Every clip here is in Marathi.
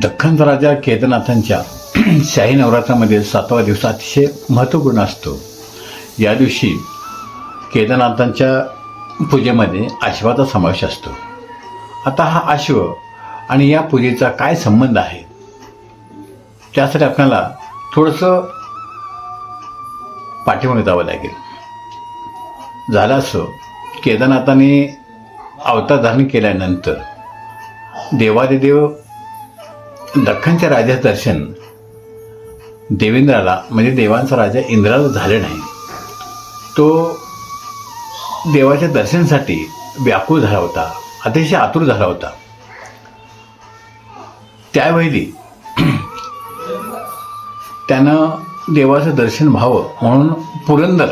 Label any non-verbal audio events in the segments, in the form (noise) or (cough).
दख्खनचा राजा केदारनाथांच्या (clears throat) शाही नवरात्रामध्ये सातवा दिवस अतिशय महत्त्वपूर्ण असतो. या दिवशी केदारनाथांच्या पूजेमध्ये अश्वाचा समावेश असतो. आता हा अश्व आणि या पूजेचा काय संबंध आहे? त्यासाठी आपल्याला थोडंसं पाठीमागे जावं लागेल. झालं असं केदारनाथाने अवतार धारण केल्यानंतर देवादिदेव दख्खनच्या राजाचं दर्शन देवेंद्राला म्हणजे देवांचा राजा इंद्राला झाले नाही. तो देवाच्या दर्शनासाठी व्याकुळ झाला होता अतिशय आतुर झाला होता. त्यावेळी (clears throat) त्यानं देवाचं दर्शन व्हावं म्हणून पुरंदर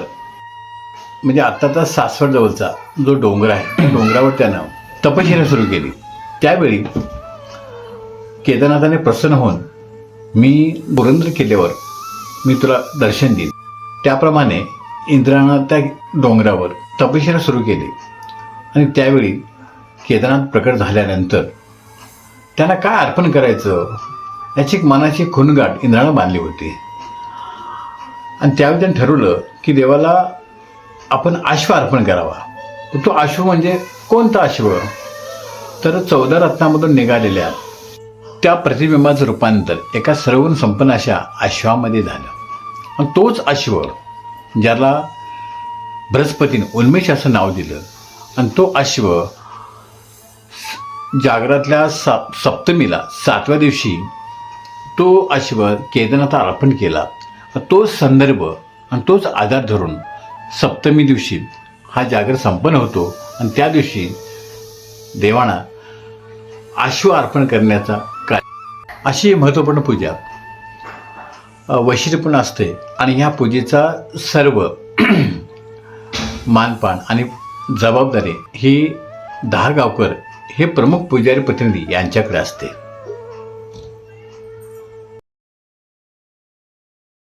म्हणजे आत्ताचा सासवड जवळचा जो डोंगर आहे त्या (clears throat) डोंगरावर त्यानं तपश्चर्या सुरू केली. त्यावेळी केदारनाथाने प्रसन्न होऊन मी पुरंदर किल्ल्यावर मी तुला दर्शन देईन. त्याप्रमाणे इंद्रानं त्या डोंगरावर तपश्चर्या सुरू केली. आणि त्यावेळी केदारनाथ प्रकट झाल्यानंतर त्यांना काय अर्पण करायचं याची एक मनाची खुणगाट इंद्रानं बांधली होती. आणि त्यावेळी त्यानं ठरवलं की देवाला आपण अश्व अर्पण करावा. तो अश्व म्हणजे कोणता अश्व? तर चौदा रत्नामधून निघालेल्या त्या प्रतिबिंबाचं रूपांतर एका सर्वगुण संपन्न अशा अश्वामध्ये झालं. आणि तोच अश्व ज्याला बृहस्पतीने उन्मेष असं नाव दिलं आणि तो अश्व जागरातल्या सा सप्तमीला सातव्या दिवशी तो अश्व केदारनाथ अर्पण केला. तोच संदर्भ आणि तोच आधार धरून सप्तमी दिवशी हा जागर संपन्न होतो आणि त्या दिवशी देवाना अश्व अर्पण करण्याचा अशी महत्त्वपूर्ण पूजा. वैशिष्ट्यपूर्ण असते. आणि ह्या पूजेचा सर्व मानपान आणि जबाबदारी ही दहा गावकर हे प्रमुख पुजारी प्रतिनिधी यांच्याकडे असते.